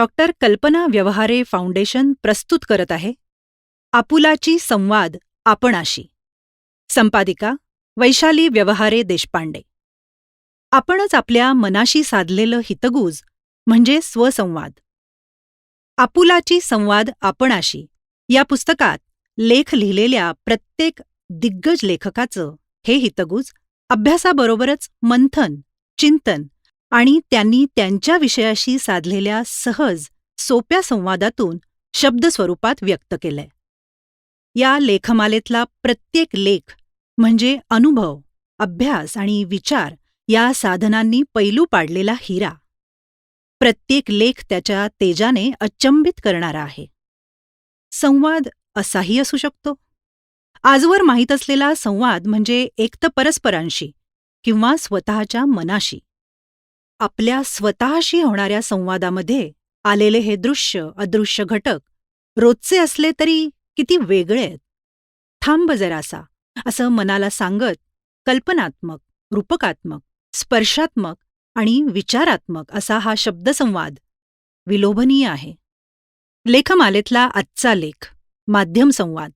Doctor कल्पना Vyavahare foundation प्रस्तुत करत आहे. आपुलाची संवाद आपणाशी. संपादिका वैशाली व्यवहारे देशपांडे. आपणच आपल्या मनाशी साधलेलं हितगुज म्हणजे स्वसंवाद. आपुलाची संवाद आपणाशी या पुस्तकात लेख लिहिलेल्या प्रत्येक दिग्गज लेखकाचं हे हितगुज अभ्यासाबरोबरच मंथन चिंतन आणि त्यांनी त्यांच्या विषयाशी साधलेल्या सहज सोप्या संवादातून शब्दस्वरूपात व्यक्त केलंय. या लेखमालेतला प्रत्येक लेख म्हणजे अनुभव अभ्यास आणि विचार या साधनांनी पैलू पाडलेला हिरा. प्रत्येक लेख त्याच्या तेजाने अचंबित करणारा आहे. संवाद असाही असू शकतो. आजवर माहीत असलेला संवाद म्हणजे एकतर परस्परांशी किंवा स्वतःच्या मनाशी. आपल्या स्वतःशी होणाऱ्या संवादामध्ये आलेले हे दृश्य अदृश्य घटक रोजचे असले तरी किती वेगळे आहेत. थांब जरासा. असं मनाला सांगत कल्पनात्मक रूपकात्मक स्पर्शात्मक आणि विचारात्मक असा हा शब्दसंवाद विलोभनीय आहे. लेखमालेतला आजचा लेख माध्यम संवाद.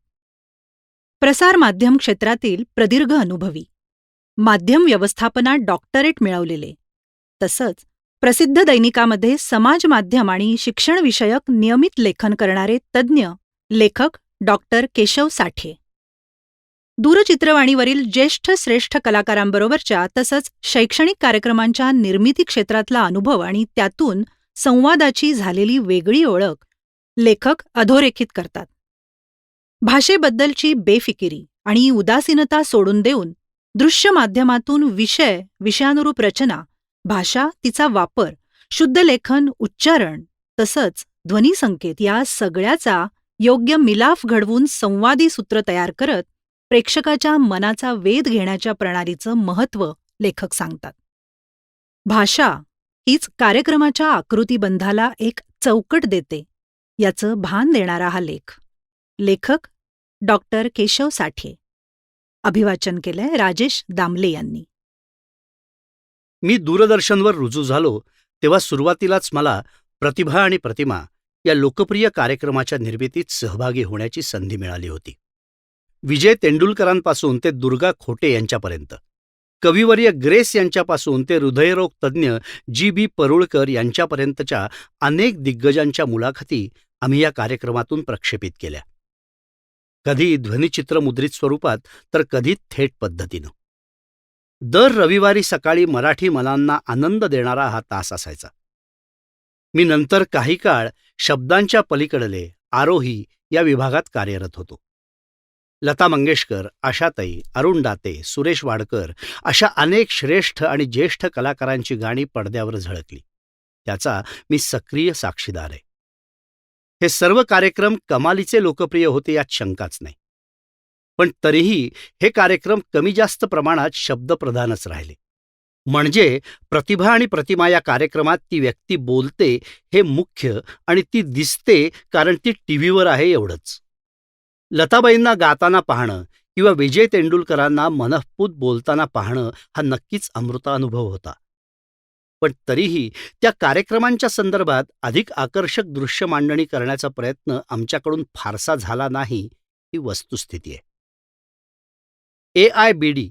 प्रसार माध्यम क्षेत्रातील प्रदीर्घ अनुभवी. माध्यम व्यवस्थापनात डॉक्टरेट मिळवलेले. तसंच प्रसिद्ध दैनिकामध्ये समाज माध्यम आणि शिक्षणविषयक नियमित लेखन करणारे तज्ज्ञ लेखक डॉक्टर केशव साठे. दूरचित्रवाणीवरील ज्येष्ठ श्रेष्ठ कलाकारांबरोबरच्या तसंच शैक्षणिक कार्यक्रमांच्या निर्मिती क्षेत्रातला अनुभव आणि त्यातून संवादाची झालेली वेगळी ओळख लेखक अधोरेखित करतात. भाषेबद्दलची बेफिकिरी आणि उदासीनता सोडून देऊन दृश्य माध्यमातून विषय विषयानुरूप रचना भाषा तिचा वापर शुद्ध लेखन उच्चारण तसंच ध्वनिसंकेत या सगळ्याचा योग्य मिलाफ घडवून संवादी सूत्र तयार करत प्रेक्षकाच्या मनाचा वेध घेण्याच्या प्रणालीचं महत्त्व लेखक सांगतात. भाषा हीच कार्यक्रमाच्या आकृतीबंधाला एक चौकट देते याचं भान देणारा हा लेख. लेखक डॉक्टर केशव साठे. अभिवाचन केलंय राजेश दामले यांनी. मी दूरदर्शनवर रुजू झालो तेव्हा सुरुवातीलाच मला प्रतिभा आणि प्रतिमा या लोकप्रिय कार्यक्रमाच्या निर्मितीत सहभागी होण्याची संधी मिळाली होती. विजय तेंडुलकरांपासून ते दुर्गा खोटे यांच्यापर्यंत. कविवर्य ग्रेस यांच्यापासून ते हृदयरोग तज्ज्ञ जी बी परुळकर यांच्यापर्यंतच्या अनेक दिग्गजांच्या मुलाखती आम्ही या कार्यक्रमातून प्रक्षेपित केल्या. कधी ध्वनिचित्रमुद्रित स्वरूपात तर कधी थेट पद्धतीनं. दर रविवारी सकाळी मराठी मनांना आनंद देणारा हा तास असायचा. मी नंतर काही काळ शब्दांच्या पलीकडले आरोही या विभागात कार्यरत होतो. लता मंगेशकर आशाताई अरुण दाते सुरेश वाडकर अशा अनेक श्रेष्ठ आणि ज्येष्ठ कलाकारांची गाणी पडद्यावर झळकली. त्याचा मी सक्रिय साक्षीदार आहे. हे सर्व कार्यक्रम कमालीचे लोकप्रिय होते यात शंकाच नाही. पण तरीही हे कार्यक्रम कमी जास्त प्रमाणात शब्दप्रधानच राहिले. म्हणजे प्रतिभा आणि प्रतिमा या कार्यक्रमात ती व्यक्ती बोलते हे मुख्य आणि ती दिसते कारण ती टीव्हीवर आहे एवढंच. लताबाईंना गाताना पाहणं किंवा विजय तेंडुलकरांना मनःपूत बोलताना पाहणं हा नक्कीच अमृतानुभव होता. पण तरीही त्या कार्यक्रमांच्या संदर्भात अधिक आकर्षक दृश्य मांडणी करण्याचा प्रयत्न आमच्याकडून फारसा झाला नाही ही वस्तुस्थिती आहे. A I B D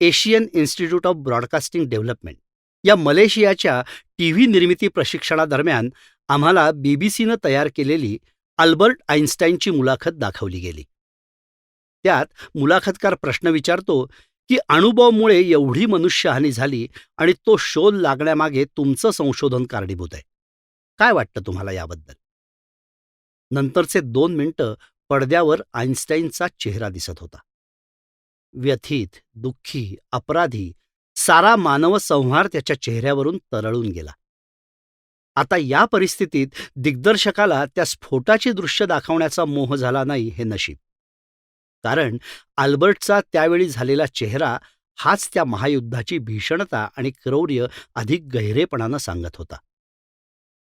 Asian institute of broadcasting development या मलेशियाच्या टीव्ही निर्मिती प्रशिक्षणादरम्यान आम्हाला बीबीसीनं तयार केलेली अल्बर्ट आईन्स्टाईनची मुलाखत दाखवली गेली. त्यात मुलाखतकार प्रश्न विचारतो की अणुबॉम्बमुळे एवढी मनुष्यहानी झाली आणि तो शोध लागण्यामागे तुमचं संशोधन कारणीभूत आहे. काय वाटतं तुम्हाला याबद्दल? नंतरचे दोन मिनिटं पडद्यावर आईन्स्टाईनचा चेहरा दिसत होता. व्यथित दुःखी अपराधी सारा मानव संहार त्याच्या चेहऱ्यावरून तरळून गेला. आता या परिस्थितीत दिग्दर्शकाला त्या स्फोटाची दृश्य दाखवण्याचा मोह झाला नाही हे नशीब. कारण आल्बर्टचा त्यावेळी झालेला चेहरा हाच त्या महायुद्धाची भीषणता आणि क्रौर्य अधिक गहिरेपणानं सांगत होता.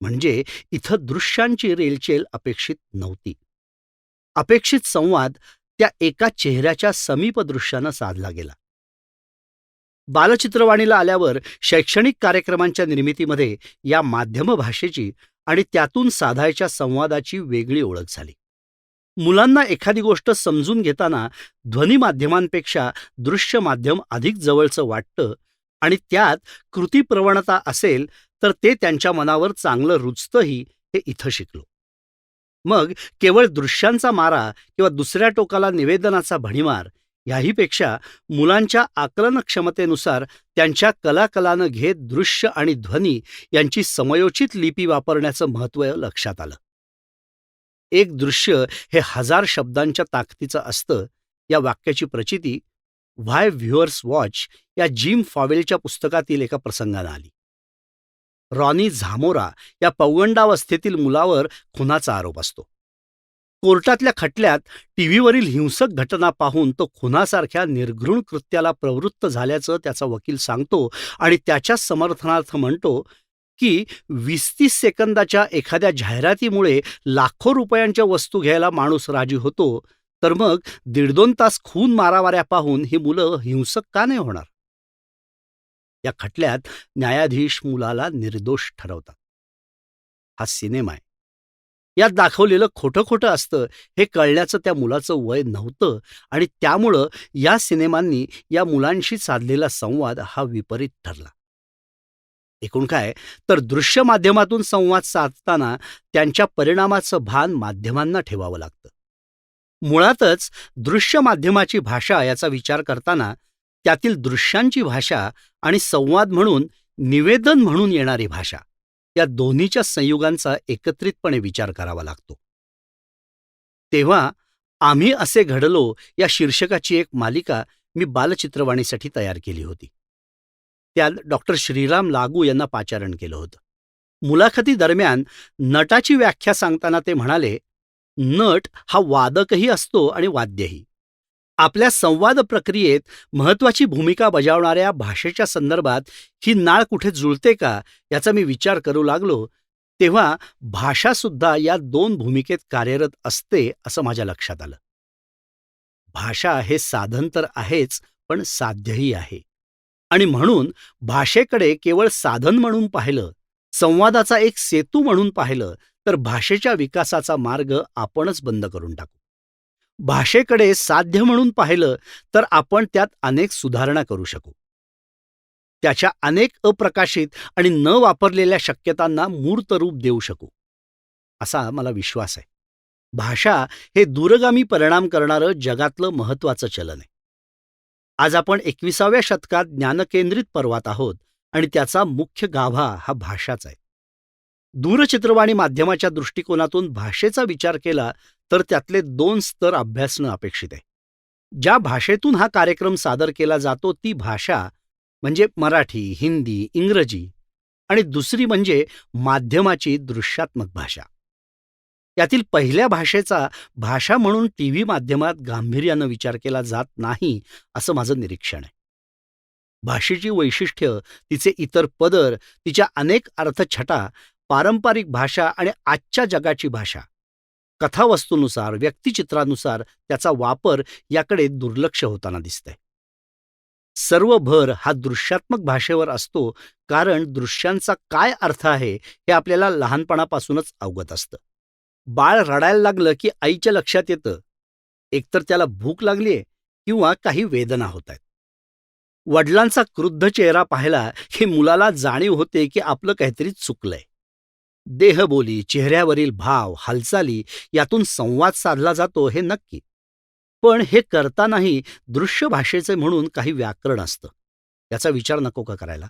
म्हणजे इथं दृश्यांची रेलचेल अपेक्षित नव्हती. अपेक्षित संवाद त्या एका चेहऱ्याच्या समीप दृश्यानं साधला गेला. बालचित्रवाणीला आल्यावर शैक्षणिक कार्यक्रमांच्या निर्मितीमध्ये या माध्यम भाषेची आणि त्यातून साधायच्या संवादाची वेगळी ओळख झाली. मुलांना एखादी गोष्ट समजून घेताना ध्वनी माध्यमांपेक्षा दृश्य माध्यम अधिक जवळचं वाटतं आणि त्यात कृतीप्रवणता असेल तर ते त्यांच्या मनावर चांगलं रुचतंही हे इथं शिकलो. मग केवळ दृश्यांचा मारा किंवा दुसऱ्या टोकाला निवेदनाचा भणीमार याहीपेक्षा मुलांच्या आकलन क्षमतेनुसार त्यांच्या कलाकलानं घेत दृश्य आणि ध्वनी यांची समयोचित लिपी वापरण्याचं महत्त्व लक्षात आलं. एक दृश्य हे हजार शब्दांच्या ताकदीचं असतं या वाक्याची प्रचिती व्हाय व्ह्युअर्स वॉच या जिम फॉवेलच्या पुस्तकातील एका प्रसंगानं आली. रॉनी झामोरा या पौगंडावस्थेतील मुलावर खुनाचा आरोप असतो. कोर्टातल्या खटल्यात टीव्हीवरील हिंसक घटना पाहून तो खुनासारख्या निर्घृण कृत्याला प्रवृत्त झाल्याचं त्याचा वकील सांगतो आणि त्याच्या समर्थनार्थ म्हणतो की वीस तीस सेकंदाच्या एखाद्या जाहिरातीमुळे लाखो रुपयांच्या वस्तू घ्यायला माणूस राजी होतो तर मग दीड दोन तास खून मारावाऱ्या पाहून ही मुलं हिंसक का नाही होणार? या खटल्यात न्यायाधीश मुलाला निर्दोष ठरवतात. हा सिनेमा आहे. यात दाखवलेलं खोटं खोटं असतं हे कळण्याचं त्या मुलाचं वय नव्हतं आणि त्यामुळं या सिनेमांनी या मुलांशी साधलेला संवाद हा विपरीत ठरला. एकूण काय तर दृश्य माध्यमातून संवाद साधताना त्यांच्या परिणामाचं भान माध्यमांना ठेवावं लागतं. मुळातच दृश्य माध्यमाची भाषा याचा विचार करताना त्यातील दृश्यांची भाषा आणि संवाद म्हणून निवेदन म्हणून येणारी भाषा. या दोन्हीच्या संयुगांचा एकत्रितपणे विचार करावा लागतो. तेव्हा आम्ही असे घडलो या शीर्षकाची एक मालिका मी बालचित्रवाणीसाठी तयार केली होती. त्यात डॉक्टर श्रीराम लागू यांना पाचारण केलं होतं. मुलाखती दरम्यान नटाची व्याख्या सांगताना ते म्हणाले नट हा वादकही असतो आणि वाद्यही. आपल्या संवाद प्रक्रियेत महत्वाची भूमिका बजावणाऱ्या भाषेच्या संदर्भात ही नाळ कुठे जुळते का याचा मी विचार करू लागलो तेव्हा भाषासुद्धा या दोन भूमिकेत कार्यरत असते असं माझ्या लक्षात आलं. भाषा हे साधन तर आहेच पण साध्यही आहे. आणि म्हणून भाषेकडे केवळ साधन म्हणून पाहिलं संवादाचा एक सेतू म्हणून पाहिलं तर भाषेच्या विकासाचा मार्ग आपणच बंद करून टाकू. भाषेकडे साध्य म्हणून पाहिलं तर आपण त्यात अनेक सुधारणा करू शकू. त्याच्या अनेक अप्रकाशित आणि न वापरलेल्या शक्यतांना मूर्त रूप देऊ शकू. असा मला विश्वास आहे. भाषा हे दूरगामी परिणाम करणारं जगातलं महत्वाचं चलन आहे. आज आपण एकविसाव्या शतकात ज्ञानकेंद्रित पर्वात आहोत आणि त्याचा मुख्य गाभा हा भाषाच आहे. दूरचित्रवाणी माध्यमाच्या दृष्टिकोनातून भाषेचा विचार केला तर त्यातले दोन स्तर अभ्यासणं अपेक्षित आहे. ज्या भाषेतून हा कार्यक्रम सादर केला जातो ती भाषा म्हणजे मराठी हिंदी इंग्रजी आणि दुसरी म्हणजे माध्यमाची दृश्यात्मक भाषा. यातील पहिल्या भाषेचा भाषा म्हणून टीव्ही माध्यमात गांभीर्यानं विचार केला जात नाही असं माझं निरीक्षण आहे. भाषेची वैशिष्ट्य तिचे इतर पदर तिच्या अनेक अर्थछटा पारंपरिक भाषा आणि आजच्या जगाची भाषा. कथावस्तूनुसार व्यक्तिचित्रानुसार त्याचा वापर याकडे दुर्लक्ष होताना दिसतंय. सर्व भर हा दृश्यात्मक भाषेवर असतो कारण दृश्यांचा काय अर्थ आहे हे आपल्याला लहानपणापासूनच अवगत असतं. बाळ रडायला लागलं की आईच्या लक्षात येतं. एकतर त्याला भूक लागलीये किंवा काही वेदना होत आहेत वडिलांचा क्रुद्ध चेहरा पाहिला की मुलाला जाणीव होते की आपलं काहीतरी चुकलंय. देहबोली चेहऱ्यावरील भाव हालचाली यातून संवाद साधला जातो हे नक्की. पण हे करतानाही दृश्य भाषेचे म्हणून काही व्याकरण असतं. याचा विचार नको का करायला?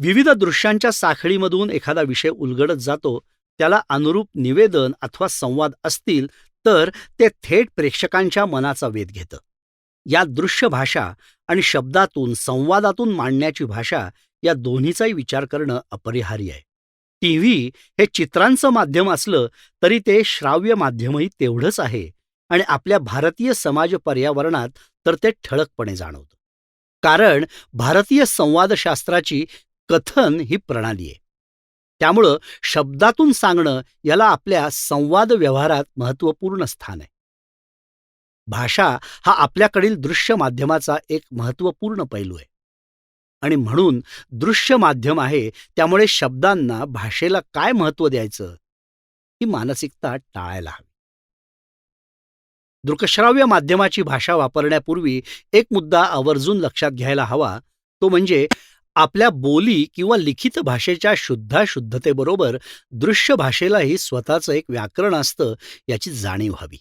विविध दृश्यांच्या साखळीमधून एखादा विषय उलगडत जातो त्याला अनुरूप निवेदन अथवा संवाद असतील तर ते थेट प्रेक्षकांच्या मनाचा वेध घेतं. या दृश्य भाषा आणि शब्दातून संवादातून मांडण्याची भाषा या दोन्हीचाही विचार करणं अपरिहार्य आहे. टीव्ही हे चित्रांचं माध्यम असलं तरी ते श्राव्य माध्यमही तेवढंच आहे. आणि आपल्या भारतीय समाज पर्यावरणात तर ते ठळकपणे जाणवतं. कारण भारतीय संवादशास्त्राची कथन ही प्रणाली आहे. त्यामुळं शब्दातून सांगणं याला आपल्या संवाद व्यवहारात महत्त्वपूर्ण स्थान आहे. भाषा हा आपल्याकडील दृश्य माध्यमाचा एक महत्त्वपूर्ण पैलू आहे. आणि म्हणून दृश्य माध्यम आहे त्यामुळे शब्दांना भाषेला काय महत्त्व द्यायचं? ही मानसिकता टाळायला हवी. दृकश्राव्य माध्यमाची भाषा वापरण्यापूर्वी एक मुद्दा आवर्जून लक्षात घ्यायला हवा तो म्हणजे आपल्या बोली किंवा लिखित भाषेच्या शुद्धाशुद्धतेबरोबर दृश्य भाषेलाही स्वतःचं एक व्याकरण असतं याची जाणीव हवी.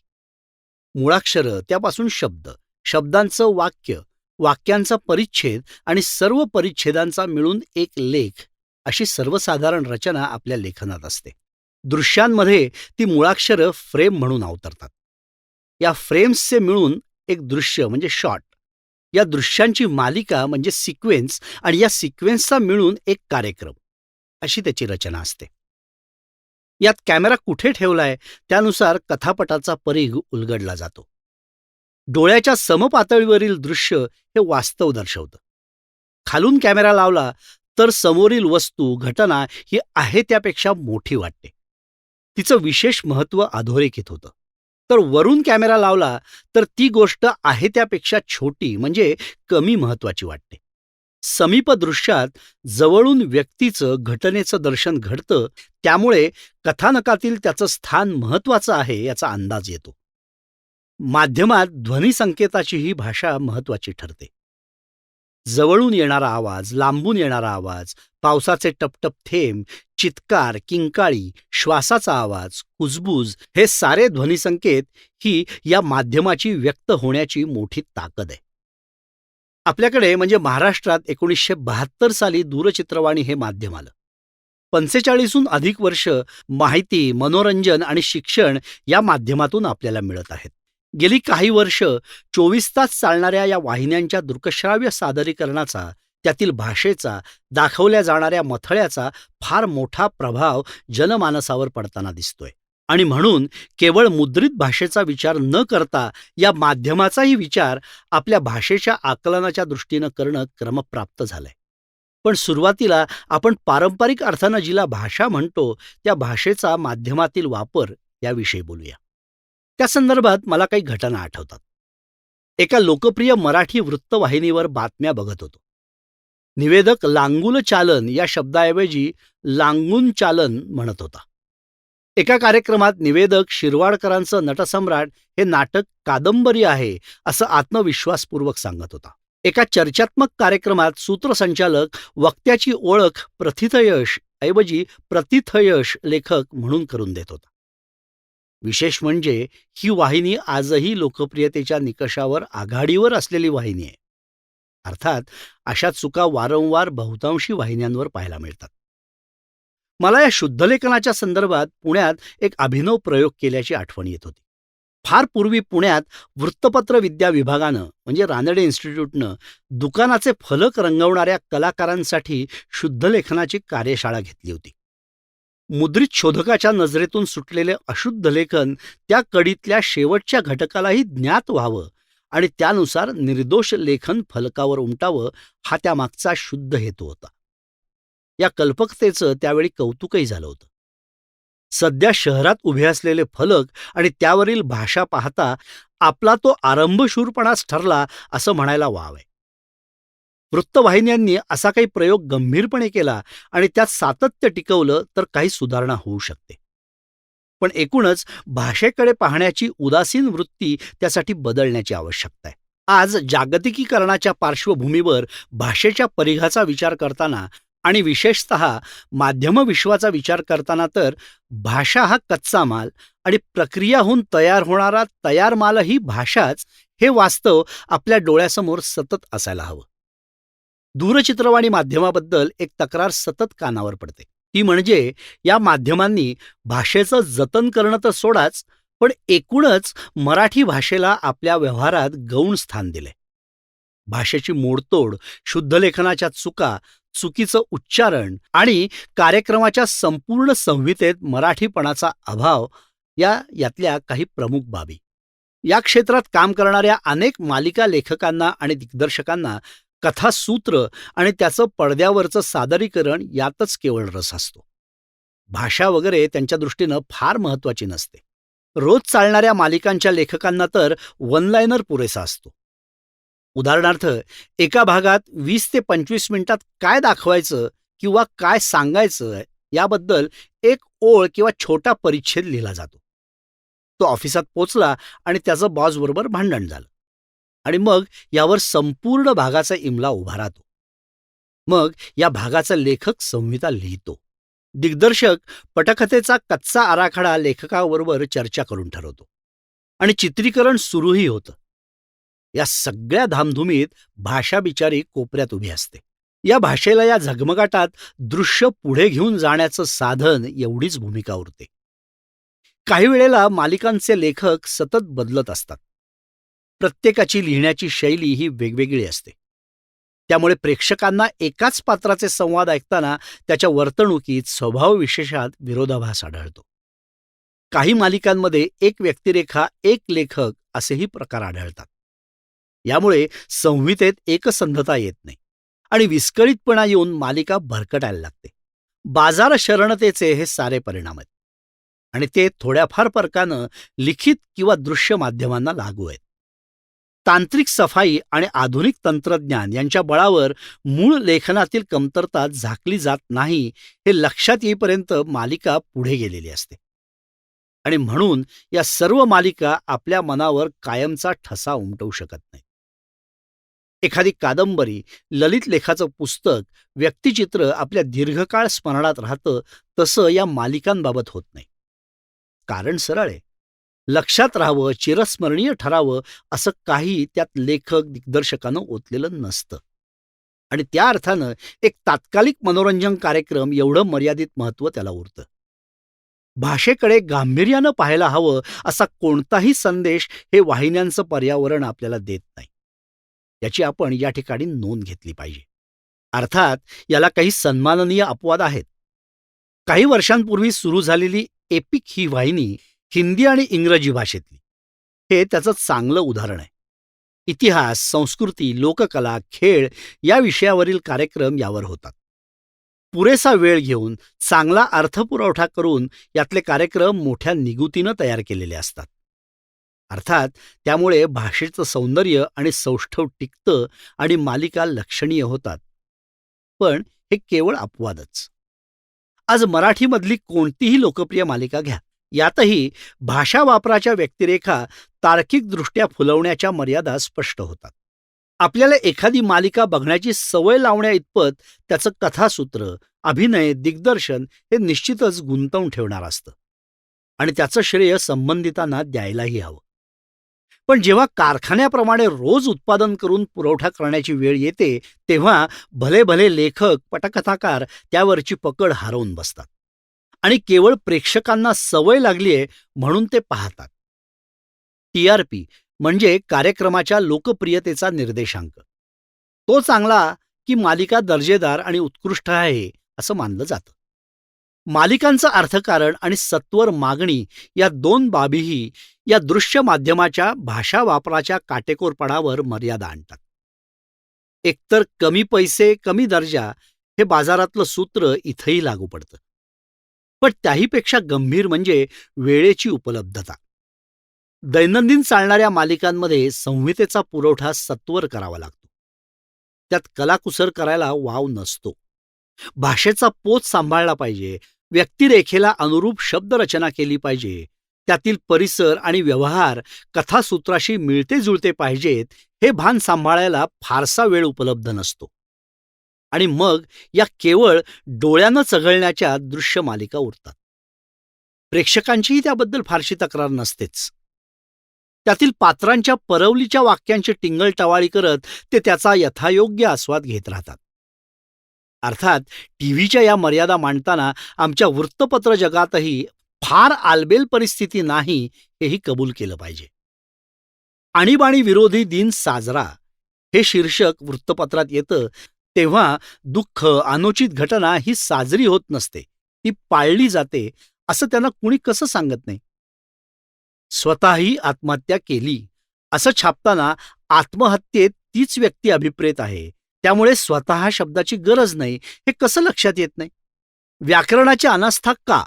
मुळाक्षरं त्यापासून शब्द शब्दांचं वाक्य वाक्यांचा परिच्छेद आणि सर्व परिच्छेदांचा मिळून एक लेख अशी सर्वसाधारण रचना आपल्या लेखनात असते. दृश्यांमध्ये ती मुळाक्षरं फ्रेम म्हणून अवतरतात. या फ्रेम्सचे मिळून एक दृश्य म्हणजे शॉट. या दृश्यांची मालिका म्हणजे सिक्वेन्स आणि या सिक्वेन्सचा मिळून एक कार्यक्रम अशी त्याची रचना असते. यात कॅमेरा कुठे ठेवलाय त्यानुसार कथापटाचा परीघ उलगडला जातो. डोळ्याच्या समपातळीवरील दृश्य हे वास्तव दर्शवतं. खालून कॅमेरा लावला तर समोरील वस्तू घटना ही आहे त्यापेक्षा मोठी वाटते. तिचं विशेष महत्त्व अधोरेखित होतं. तर वरून कॅमेरा लावला तर ती गोष्ट आहे त्यापेक्षा छोटी म्हणजे कमी महत्त्वाची वाटते. समीप दृश्यात जवळून व्यक्तीचं घटनेचं दर्शन घडतं त्यामुळे कथानकातील त्याचं स्थान महत्त्वाचं आहे याचा अंदाज येतो. माध्यमात ध्वनी संकेताची ही भाषा महत्त्वाची ठरते. जवळून येणारा आवाज लांबून येणारा आवाज पावसाचे टपटप थेंब चित्कार किंकाळी श्वासाचा आवाज कुजबूज हे सारे ध्वनिसंकेत ही या माध्यमाची व्यक्त होण्याची मोठी ताकद आहे. आपल्याकडे म्हणजे महाराष्ट्रात एकोणीसशे बहात्तर साली दूरचित्रवाणी हे माध्यम आलं. पंचेचाळीसहून अधिक वर्ष माहिती मनोरंजन आणि शिक्षण या माध्यमातून आपल्याला मिळत आहेत. गेली काही वर्ष चोवीस तास चालणाऱ्या या वाहिन्यांच्या दृकश्राव्य सादरीकरणाचा त्यातील भाषेचा दाखवल्या जाणाऱ्या मथळ्याचा फार मोठा प्रभाव जनमानसावर पडताना दिसतोय. आणि म्हणून केवळ मुद्रित भाषेचा विचार न करता या माध्यमाचाही विचार आपल्या भाषेच्या आकलनाच्या दृष्टीनं करणं क्रमप्राप्त झालंय. पण सुरुवातीला आपण पारंपरिक अर्थानं जिला भाषा म्हणतो त्या भाषेचा माध्यमातील वापर याविषयी बोलूया. त्या संदर्भात मला काही घटना आठवतात. एका लोकप्रिय मराठी वृत्तवाहिनीवर बातम्या बघत होतो. निवेदक लांगुल चालन या शब्दाऐवजी लांगून चालन म्हणत होता. एका कार्यक्रमात निवेदक शिरवाडकरांचं नटसम्राट हे नाटक कादंबरी आहे असं आत्मविश्वासपूर्वक सांगत होता. एका चर्चात्मक कार्यक्रमात सूत्रसंचालक वक्त्याची ओळख प्रथितयश ऐवजी प्रतिथयश लेखक म्हणून करून देत होता. विशेष म्हणजे ही वाहिनी आजही लोकप्रियतेच्या निकषावर आघाडीवर असलेली वाहिनी आहे. अर्थात अशा चुका वारंवार बहुतांशी वाहिन्यांवर पाहायला मिळतात. मला या शुद्धलेखनाच्या संदर्भात पुण्यात एक अभिनव प्रयोग केल्याची आठवण येत होती. फार पूर्वी पुण्यात वृत्तपत्र विद्या विभागानं म्हणजे रानडे इन्स्टिट्यूटनं दुकानाचे फलक रंगवणाऱ्या कलाकारांसाठी शुद्धलेखनाची कार्यशाळा घेतली होती. मुद्रित शोधकाच्या नजरेतून सुटलेले अशुद्ध लेखन त्या कडीतल्या शेवटच्या घटकालाही ज्ञात व्हावं आणि त्यानुसार निर्दोष लेखन फलकावर उमटावं हा त्यामागचा शुद्ध हेतू होता. या कल्पकतेचं त्यावेळी कौतुकही झालं होतं. सध्या शहरात उभे असलेले फलक आणि त्यावरील भाषा पाहता आपला तो आरंभशूरपणाच ठरला असं म्हणायला वाव आहे. वृत्तवाहिन्यांनी असा काही प्रयोग गंभीरपणे केला आणि त्यात सातत्य टिकवलं तर काही सुधारणा होऊ शकते. पण एकूणच भाषेकडे पाहण्याची उदासीन वृत्ती त्यासाठी बदलण्याची आवश्यकता आहे. आज जागतिकीकरणाच्या पार्श्वभूमीवर भाषेच्या परिघाचा विचार करताना आणि विशेषत माध्यम विश्वाचा विचार करताना तर भाषा हा कच्चा माल आणि प्रक्रियाहून तयार होणारा तयार मालही भाषाच हे वास्तव आपल्या डोळ्यासमोर सतत असायला हवं. दूरचित्रवाणी माध्यमाबद्दल एक तक्रार सतत कानावर पडते. ती म्हणजे या माध्यमांनी भाषेचं जतन करणं तर सोडाच पण एकूणच मराठी भाषेला आपल्या व्यवहारात गौण स्थान दिले भाषेची मोडतोड शुद्धलेखनाच्या चुका चुकीचं उच्चारण आणि कार्यक्रमाच्या संपूर्ण संहितेत मराठीपणाचा अभाव या यातल्या काही प्रमुख बाबी. या क्षेत्रात काम करणाऱ्या अनेक मालिका लेखकांना आणि दिग्दर्शकांना कथासूत्र आणि त्याचं पडद्यावरचं सादरीकरण यातच केवळ रस असतो. भाषा वगैरे त्यांच्या दृष्टीनं फार महत्वाची नसते. रोज चालणाऱ्या मालिकांच्या लेखकांना तर वनलायनर पुरेसा असतो. उदाहरणार्थ एका भागात वीस ते पंचवीस मिनिटात काय दाखवायचं किंवा काय सांगायचं याबद्दल एक ओळ किंवा छोटा परिच्छेद लिहिला जातो. तो ऑफिसात पोचला आणि त्याचं बॉसबरोबर भांडण झालं. आणि मग यावर संपूर्ण भागाचा इमला उभा राहतो. मग या भागाचा लेखक संहिता लिहितो. दिग्दर्शक पटकथेचा कच्चा आराखडा लेखकाबरोबर चर्चा करून ठरवतो. आणि चित्रीकरण सुरूही होतं. या सगळ्या धामधुमीत भाषा बिचारी कोपऱ्यात उभी असते. या भाषेला या झगमगाटात दृश्य पुढे घेऊन जाण्याचं साधन एवढीच भूमिका उरते. काही वेळेला मालिकांचे लेखक सतत बदलत असतात. प्रत्येकाची लिहिण्याची शैली ही वेगवेगळी असते. त्यामुळे प्रेक्षकांना एकाच पात्राचे संवाद ऐकताना त्याच्या वर्तणुकीत स्वभावविशेषात विरोधाभास आढळतो. काही मालिकांमध्ये एक व्यक्तिरेखा एक लेखक असेही प्रकार आढळतात. यामुळे संहितेत एकसंधता येत नाही आणि विस्कळीतपणा येऊन मालिका भरकटायला लागते. बाजार शरणतेचे हे सारे परिणाम आहेत. आणि ते थोड्याफार फरकानं लिखित किंवा दृश्य माध्यमांना लागू आहेत. तांत्रिक सफाई आणि आधुनिक तंत्रज्ञान यांच्या बळावर मूळ लेखनातील कमतरता झाकली जात नाही हे लक्षात येईपर्यंत मालिका पुढे गेलेली असते. आणि म्हणून या सर्व मालिका आपल्या मनावर कायमचा ठसा उमटवू शकत नाही एखादी कादंबरी ललित लेखाचं पुस्तक व्यक्तिचित्र आपल्या दीर्घकाळ स्मरणात राहतं तसं या मालिकांबाबत होत नाही. कारण सरळ आहे. लक्षात राहावं चिरस्मरणीय ठरावं असं काही त्यात लेखक दिग्दर्शकानं ओतलेलं नसतं. आणि त्या अर्थानं एक तात्कालिक मनोरंजन कार्यक्रम एवढं मर्यादित महत्त्व त्याला उरतं. भाषेकडे गांभीर्यानं पाहायला हवं असा कोणताही संदेश हे वाहिन्यांचं पर्यावरण आपल्याला देत नाही. याची आपण या ठिकाणी नोंद घेतली पाहिजे. अर्थात याला काही सन्माननीय अपवाद आहेत. काही वर्षांपूर्वी सुरू झालेली एपिक ही वाहिनी हिंदी आणि इंग्रजी भाषेतली. हे त्याचं चांगलं उदाहरण आहे. इतिहास संस्कृती लोककला खेळ या विषयावरील कार्यक्रम यावर होतात. पुरेसा वेळ घेऊन चांगला अर्थपुरवठा करून यातले कार्यक्रम मोठ्या निगुतीनं तयार केलेले असतात. अर्थात त्यामुळे भाषेचं सौंदर्य आणि सौष्ठव टिकतं आणि मालिका लक्षणीय होतात. पण हे केवळ अपवादच. आज मराठीमधली कोणतीही लोकप्रिय मालिका घ्या. यातही भाषा वापराच्या व्यक्तिरेखा तार्किकदृष्ट्या फुलवण्याच्या मर्यादा स्पष्ट होतात. आपल्याला एखादी मालिका बघण्याची सवय लावण्या इतपत त्याचं कथासूत्र अभिनय दिग्दर्शन हे निश्चितच गुंतवून ठेवणार असतं आणि त्याचं श्रेय संबंधितांना द्यायलाही हवं. पण जेव्हा कारखान्याप्रमाणे रोज उत्पादन करून पुरवठा करण्याची वेळ येते तेव्हा भले भले लेखक पटकथाकार त्यावरची पकड हरवून बसतात. आणि केवळ प्रेक्षकांना सवय लागलीये म्हणून ते पाहतात. टी आर पी म्हणजे कार्यक्रमाच्या लोकप्रियतेचा निर्देशांक. तो चांगला की मालिका दर्जेदार आणि उत्कृष्ट आहे असं मानलं जातं. मालिकांचं अर्थकारण आणि सत्वर मागणी या दोन बाबीही या दृश्य माध्यमाच्या भाषा वापराच्या काटेकोरपणावर मर्यादा आणतात. एकतर कमी पैसे कमी दर्जा हे बाजारातलं सूत्र इथंही लागू पडतं. पण त्याहीपेक्षा गंभीर म्हणजे वेळेची उपलब्धता. दैनंदिन चालणाऱ्या मालिकांमध्ये संहितेचा पुरवठा सत्वर करावा लागतो. त्यात कलाकुसर करायला वाव नसतो. भाषेचा पोत सांभाळला पाहिजे व्यक्तिरेखेला अनुरूप शब्दरचना केली पाहिजे त्यातील परिसर आणि व्यवहार कथासूत्राशी मिळते जुळते पाहिजेत हे भान सांभाळायला फारसा वेळ उपलब्ध नसतो. आणि मग या केवळ डोळ्यानं चघळण्याच्या दृश्य मालिका उरतात. प्रेक्षकांचीही त्याबद्दल फारशी तक्रार नसतेच. त्यातील पात्रांच्या परवलीच्या वाक्यांची टिंगलटवाळी करत ते त्याचा यथायोग्य आस्वाद घेत राहतात. अर्थात टीव्हीच्या या मर्यादा मांडताना आमच्या वृत्तपत्र जगातही फार आलबेल परिस्थिती नाही हेही कबूल केलं पाहिजे. आणीबाणी विरोधी दिन साजरा हे शीर्षक वृत्तपत्रात येतं. तेव्हा दुःख अनुचित घटना ही साजरी होत नसते. ती पाळली जाते असं त्यांना कुणी कसं सांगत नाही. स्वतःही आत्महत्या केली असं छापताना आत्महत्येत तीच व्यक्ती अभिप्रेत आहे. त्यामुळे स्वतः शब्दाची गरज नाही हे कसं लक्षात येत नाही? व्याकरणाची अनास्था का?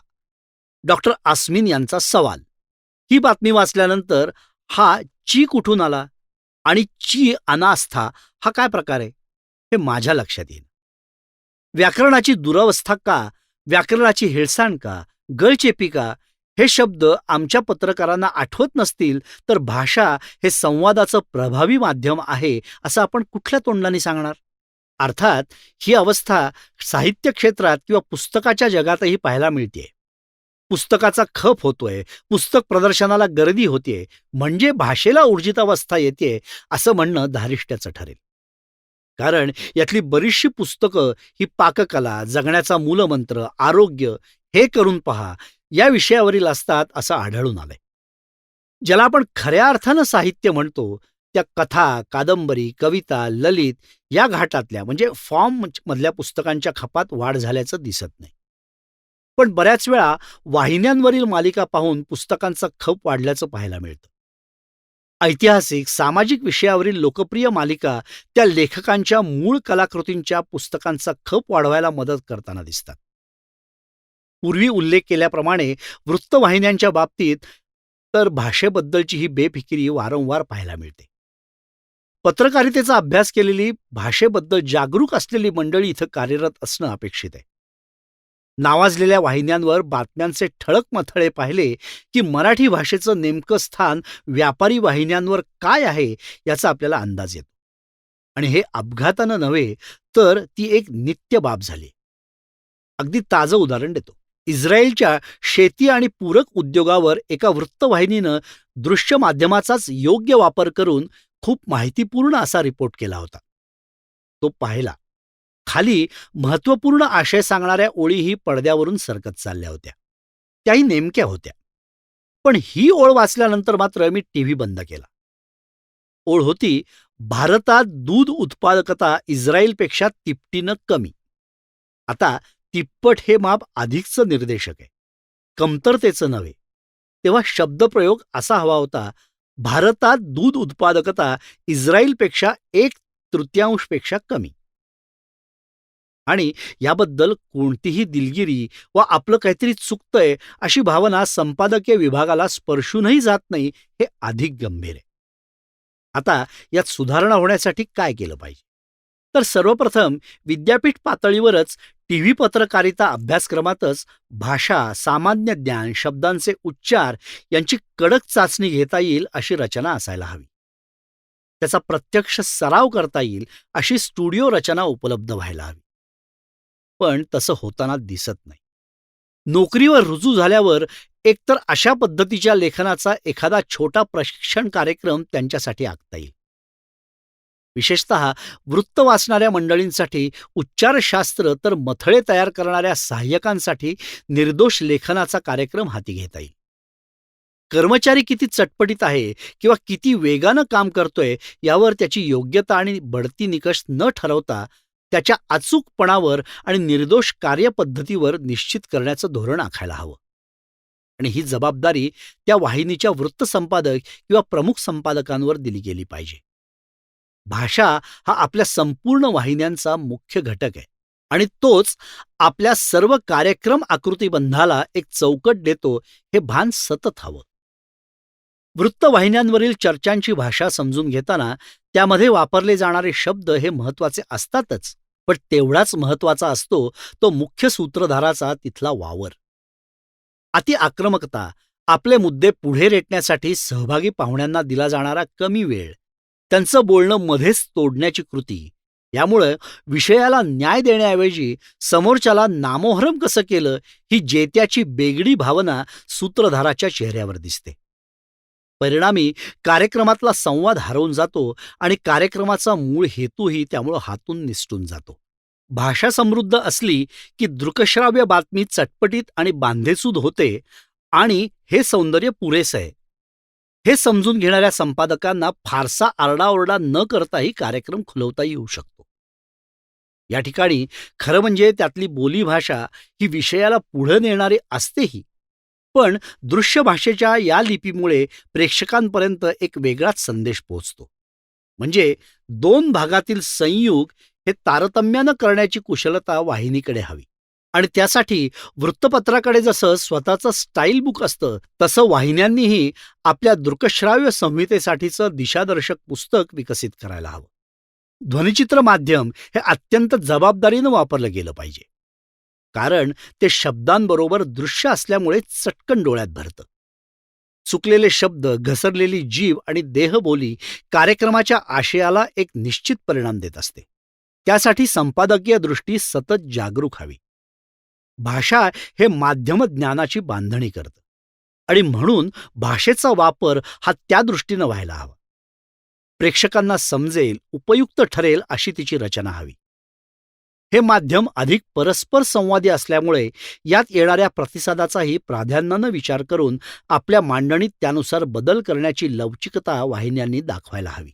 डॉक्टर आस्मिन यांचा सवाल. ही बातमी वाचल्यानंतर हा ची कुठून आला? आणि ची अनास्था हा काय प्रकार आहे? हे माझ्या लक्षात येईल. व्याकरणाची दुरावस्था का? व्याकरणाची हेळसाण का? गळचेपी का? हे शब्द आमच्या पत्रकारांना आठवत नसतील तर भाषा हे संवादाचं प्रभावी माध्यम आहे असं आपण कुठल्या तोंडाने सांगणार? अर्थात ही अवस्था साहित्य क्षेत्रात किंवा पुस्तकाच्या जगातही पाहायला मिळते पुस्तकाचा खप होतोय पुस्तक प्रदर्शनाला गर्दी होते म्हणजे भाषेला ऊर्जितावस्था येते असं म्हणणं धारिष्ट्याचं ठरेल. कारण यातली बरीचशी पुस्तकं ही पाककला जगण्याचा मूलमंत्र आरोग्य हे करून पहा या विषयावरील असतात असं आढळून आलंय. ज्याला आपण खऱ्या अर्थानं साहित्य म्हणतो त्या कथा कादंबरी कविता ललित या घाटातल्या म्हणजे फॉर्म मधल्या पुस्तकांच्या खपात वाढ झाल्याचं दिसत नाही. पण बऱ्याच वेळा वाहिन्यांवरील मालिका पाहून पुस्तकांचा खप वाढल्याचं पाहायला मिळतं. ऐतिहासिक सामाजिक विषयावरील लोकप्रिय मालिका त्या लेखकांच्या मूळ कलाकृतींच्या पुस्तकांचा खप वाढवायला मदत करताना दिसतात. पूर्वी उल्लेख केल्याप्रमाणे वृत्तवाहिन्यांच्या बाबतीत तर भाषेबद्दलची ही बेफिकिरी वारंवार पाहायला मिळते. पत्रकारितेचा अभ्यास केलेली भाषेबद्दल जागरूक असलेली मंडळी इथं कार्यरत असणं अपेक्षित आहे. नावाजलेल्या वाहिन्यांवर बातम्यांचे ठळक मथळे पाहिले की मराठी भाषेचं नेमकं स्थान व्यापारी वाहिन्यांवर काय आहे याचा आपल्याला अंदाज येतो. आणि हे अपघातानं नव्हे तर ती एक नित्य बाब झाली. अगदी ताजं उदाहरण देतो. इस्रायलच्या शेती आणि पूरक उद्योगावर एका वृत्तवाहिनीनं दृश्य माध्यमाचाच योग्य वापर करून खूप माहितीपूर्ण असा रिपोर्ट केला होता. तो पाहिला. खाली महत्त्वपूर्ण आशय सांगणाऱ्या ओळीही पडद्यावरून सरकत चालल्या होत्या. त्याही नेमक्या होत्या. पण ही ओळ वाचल्यानंतर मात्र मी टीव्ही बंद केला. ओळ होती भारतात दूध उत्पादकता इस्रायलपेक्षा तिपटीनं कमी. आता तिप्पट हे माप अधिकचं निर्देशक आहे. कमतरतेचं नव्हे. तेव्हा शब्दप्रयोग असा हवा होता भारतात दूध उत्पादकता इस्रायलपेक्षा एक तृतीयांशपेक्षा कमी. आणि याबद्दल कोणतीही दिलगिरी व आपलं काहीतरी चुकतंय अशी भावना संपादकीय विभागाला स्पर्शूनही जात नाही हे अधिक गंभीर आहे. आता यात सुधारणा होण्यासाठी काय केलं पाहिजे? तर सर्वप्रथम विद्यापीठ पातळीवरच टीव्ही पत्रकारिता अभ्यासक्रमातच भाषा सामान्य ज्ञान शब्दांचे उच्चार यांची कडक चाचणी घेता येईल अशी रचना असायला हवी. त्याचा प्रत्यक्ष सराव करता येईल अशी स्टुडिओ रचना उपलब्ध व्हायला हवी. पण तसं होताना दिसत नाही. नोकरीवर रुजू झाल्यावर एकतर अशा पद्धतीच्या लेखनाचा एखादा छोटा प्रशिक्षण कार्यक्रम त्यांच्यासाठी आखता येईल. विशेषत वृत्त वाचणाऱ्या मंडळींसाठी उच्चारशास्त्र तर मथळे तयार करणाऱ्या सहाय्यकांसाठी निर्दोष लेखनाचा कार्यक्रम हाती घेता येईल. कर्मचारी किती चटपटीत आहे किंवा किती वेगानं काम करतोय यावर त्याची योग्यता आणि बढती निकष न ठरवता त्याच्या अचूकपणावर आणि निर्दोष कार्यपद्धतीवर निश्चित करण्याचं धोरण आखायला हवं. आणि ही जबाबदारी त्या वाहिनीच्या वृत्तसंपादक किंवा प्रमुख संपादकांवर दिली गेली पाहिजे. भाषा हा आपल्या संपूर्ण वाहिन्यांचा मुख्य घटक आहे आणि तोच आपल्या सर्व कार्यक्रम आकृतीबंधाला एक चौकट देतो हे भान सतत हवं. वृत्तवाहिन्यांवरील चर्चांची भाषा समजून घेताना त्यामध्ये वापरले जाणारे शब्द हे महत्त्वाचे असतातच. पण तेवढाच महत्त्वाचा असतो तो मुख्य सूत्रधाराचा तिथला वावर. अति आक्रमकता आपले मुद्दे पुढे रेटण्यासाठी सहभागी पाहुण्यांना दिला जाणारा कमी वेळ त्यांचं बोलणं मध्येच तोडण्याची कृती यामुळं विषयाला न्याय देण्याऐवजी समोरच्याला नामोहरम कसं केलं ही जेत्याची बेगडी भावना सूत्रधाराच्या चेहऱ्यावर दिसते. परिणामी कार्यक्रमातला संवाद हरवून जातो आणि कार्यक्रमाचा मूळ हेतूही त्यामुळं हातून निसटून जातो. भाषा समृद्ध असली की दृकश्राव्य बातमी चटपटीत आणि बांधेसूद होते आणि हे सौंदर्य पुरेसं आहे. हे समजून घेणाऱ्या संपादकांना फारसा आरडाओरडा न करताही कार्यक्रम खुलवता येऊ शकतो. या ठिकाणी खरं म्हणजे त्यातली बोलीभाषा ही विषयाला पुढं नेणारी असतेही पण दृश्य भाषेच्या या लिपीमुळे प्रेक्षकांपर्यंत एक वेगळाच संदेश पोहोचतो. म्हणजे दोन भागातील संयुग हे तारतम्यानं करण्याची कुशलता वाहिनीकडे हवी. आणि त्यासाठी वृत्तपत्राकडे जसं स्वतःचं स्टाईल बुक असतं तसं वाहिन्यांनीही आपल्या दृकश्राव्य संहितेसाठीचं दिशादर्शक पुस्तक विकसित करायला हवं. ध्वनिचित्र माध्यम हे अत्यंत जबाबदारीनं वापरलं गेलं पाहिजे. कारण ते शब्दांबरोबर दृश्य असल्यामुळे चटकन डोळ्यात भरतं. चुकलेले शब्द घसरलेली जीव आणि देहबोली कार्यक्रमाच्या आशयाला एक निश्चित परिणाम देत असते. त्यासाठी संपादकीय दृष्टी सतत जागरूक हवी. भाषा हे माध्यम ज्ञानाची बांधणी करतं आणि म्हणून भाषेचा वापर हा त्या दृष्टीनं व्हायला हवा. प्रेक्षकांना समजेल उपयुक्त ठरेल अशी तिची रचना हवी. हे माध्यम अधिक परस्पर संवादी असल्यामुळे यात येणाऱ्या प्रतिसादाचाही प्राधान्यानं विचार करून आपल्या मांडणीत त्यानुसार बदल करण्याची लवचिकता वाहिन्यांनी दाखवायला हवी.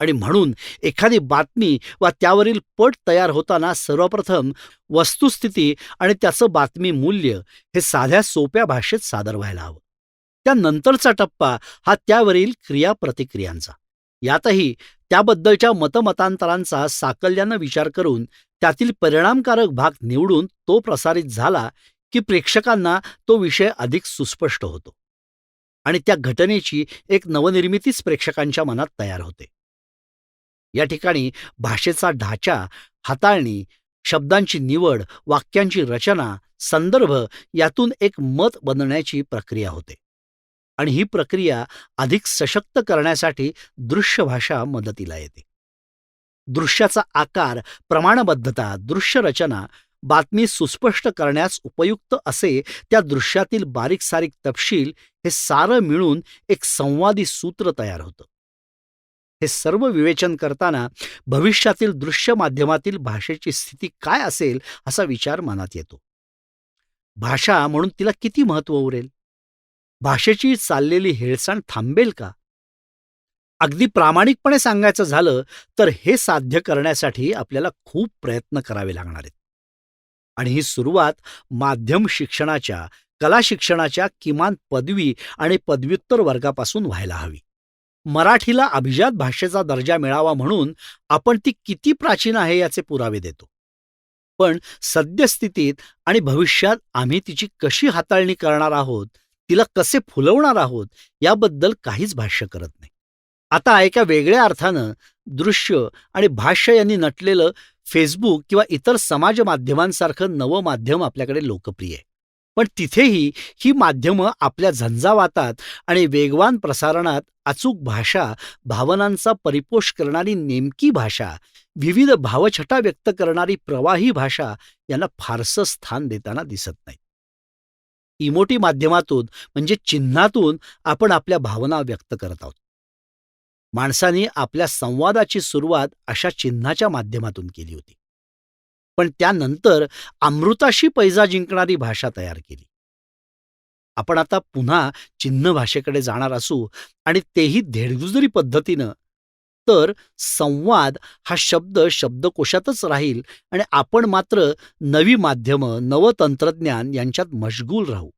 आणि म्हणून एखादी बातमी वा त्यावरील पट तयार होताना सर्वप्रथम वस्तुस्थिती आणि त्याचं बातमी मूल्य हे साध्या सोप्या भाषेत सादर व्हायला हवं. त्यानंतरचा टप्पा हा त्यावरील क्रियाप्रतिक्रियांचा. यातही त्याबद्दलच्या मतमतांतरांचा साकल्यानं विचार करून त्यातील परिणामकारक भाग निवडून तो प्रसारित झाला की प्रेक्षकांना तो विषय अधिक सुस्पष्ट होतो. आणि त्या घटनेची एक नवनिर्मितीच प्रेक्षकांच्या मनात तयार होते. या ठिकाणी भाषेचा ढाचा हाताळणी शब्दांची निवड वाक्यांची रचना संदर्भ यातून एक मत बनण्याची प्रक्रिया होते. आणि ही प्रक्रिया अधिक सशक्त करण्यासाठी दृश्य भाषा मदतीला येते. दृश्याचा आकार प्रमाणबद्धता दृश्य रचना बातमी सुस्पष्ट करण्यास उपयुक्त असे त्या दृश्यातील बारीक सारीक तपशील हे सारं मिळून एक संवादी सूत्र तयार होतं. हे सर्व विवेचन करताना भविष्यातील दृश्य माध्यमातील भाषेची स्थिती काय असेल असा विचार मनात येतो. भाषा म्हणून तिला किती महत्त्व उरेल? भाषेची चाललेली हेळसांड थांबेल का? अगदी प्रामाणिकपणे सांगायचं झालं तर हे साध्य करण्यासाठी आपल्याला खूप प्रयत्न करावे लागणार आहेत. आणि ही सुरुवात माध्यम शिक्षणाच्या कला शिक्षणाच्या किमान पदवी आणि पदव्युत्तर वर्गापासून व्हायला हवी. मराठीला अभिजात भाषेचा दर्जा मिळावा म्हणून आपण ती किती प्राचीन आहे याचे पुरावे देतो. पण सद्यस्थितीत आणि भविष्यात आम्ही तिची कशी हाताळणी करणार आहोत तिला कसे फुलवणार आहोत याबद्दल काहीच भाष्य करत नाही. आता एका वेगळ्या अर्थानं दृश्य आणि भाष्य यांनी नटलेलं फेसबुक किंवा इतर समाज माध्यमांसारखं नवं माध्यम आपल्याकडे लोकप्रिय आहे. पण तिथेही ही माध्यमं आपल्या झंझावातात आणि वेगवान प्रसारणात अचूक भाषा भावनांचा परिपोष करणारी नेमकी भाषा विविध भावछटा व्यक्त करणारी प्रवाही भाषा यांना फारसं स्थान देताना दिसत नाही इमोटी माध्यमातून म्हणजे चिन्हातून आपण आपल्या भावना व्यक्त करत आहोत. माणसांनी आपल्या संवादाची सुरुवात अशा चिन्हाच्या माध्यमातून केली होती. पण त्यानंतर अमृताशी पैजा जिंकणारी भाषा तयार केली. आपण आता पुन्हा चिन्ह भाषेकडे जाणार असू आणि तेही धेडगुजरी पद्धतीनं तर संवाद हा शब्द शब्दकोशातच राहील आणि आपण मात्र नवी माध्यमं नवं तंत्रज्ञान यांच्यात मशगूल राहू.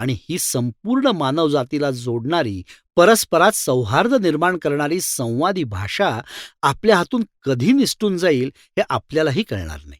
आणि ही संपूर्ण मानवजातीला जोडणारी परस्परात सौहार्द निर्माण करणारी संवादी भाषा आपल्या हातून कधी निसटून जाईल हे आपल्यालाही कळणार नाही.